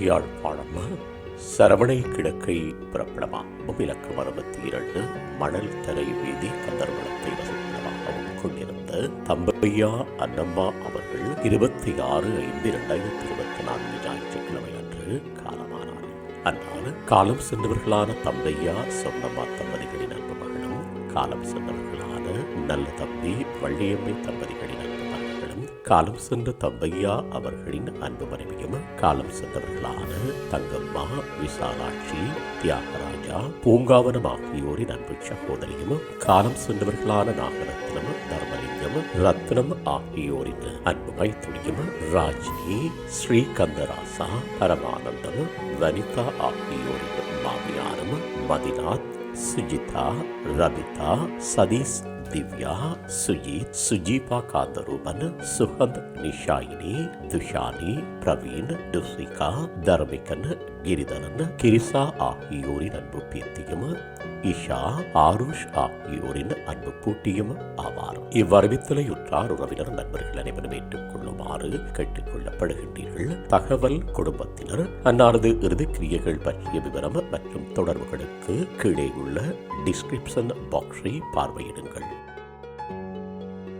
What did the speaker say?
யாழ்ப்பாணம் சரவணை கிழக்கை பிரபலமா இலக்கம் அறுபத்தி இரண்டு மணல் தரை வீதி கந்தர்வனத்தை வசிப்பிடமாகவும் கொண்டிருந்த தம்பையா அன்னம்மா அவர்கள் இருபத்தி ஆறு ஐந்து இரண்டாயிரத்தி இருபத்தி நான்கு ஞாயிற்றுக்கிழமை அன்று காலமானார் அதனால் காலம் சென்றவர்களான தம்பையா சொன்னம்மா தம்பதிகளின் அன்பு மகனும் காலம் சென்றவர்களான நல்ல தம்பி வள்ளியம்மை தம்பதிகளின் காலம் சென்ற தம்பையா அவர்களின் அன்பு மனைவியும் காலம் சென்றவர்களான தங்கம்மா விசாலாட்சி தியாகராஜா பூங்காவனம் ஆகியோரின் அன்பு சகோதரியும் காலம் சென்றவர்களான நாகரத்னம் தர்மலிங்கம் ரத்னம் ஆகியோரின் அன்பு மைத்துனியும் ராஜினி ஸ்ரீகந்தராசா பரமானந்தம் வனிதா ஆகியோரின் மாமியாரும் மதிநாத் சுஜிதா ரபிதா சதீஷ் திவ்யா சுஜித் சுஜீபா காந்தரூபன் சுகந்த் நிஷாயினி துஷானி பிரவீன் டுசிகா தர்மிகன் கிரிதரன் கிரிசா ஆகியோரின் அன்பு பேத்தியும் இஷா ஆருஷ் ஆகியோரின் அன்பு பூட்டியும் ஆவார் இவ்வறிவித்தலை உற்றார் உறவினர் நண்பர்கள் அனைவரும் ஏற்றுக்கொள்ளுமாறு கேட்டுக் கொள்ளப்படுகின்றீர்கள் தகவல் குடும்பத்தினர் அன்னாரது இறுதி கிரியைகள் பற்றிய விவரம் மற்றும் தொடர்புகளுக்கு கீழே உள்ள டிஸ்கிரிப்ஷன் பாக்ஸை பார்வையிடுங்கள்